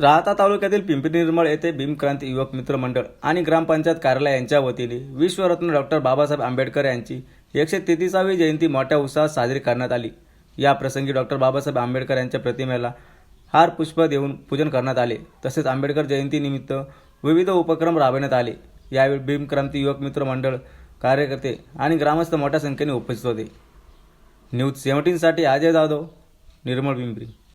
राहता तालुक्यातील पिंपरी निर्मळ येथे भीमक्रांती युवक मित्र मंडळ आणि ग्रामपंचायत कार्यालय यांच्या वतीने विश्वरत्न डॉक्टर बाबासाहेब आंबेडकर यांची एकशे तेहतीसावी जयंती मोठ्या उत्साहात साजरी करण्यात आली. या प्रसंगी डॉक्टर बाबासाहेब आंबेडकर यांच्या प्रतिमेला हार पुष्प देऊन पूजन करण्यात आले. तसेच आंबेडकर जयंतीनिमित्त विविध उपक्रम राबविण्यात आले. यावेळी भीमक्रांती युवक मित्र मंडळ कार्यकर्ते आणि ग्रामस्थ मोठ्या संख्येने उपस्थित होते. न्यूज सेव्हन्टीनसाठी अजय जाधव निर्मळ पिंपरी.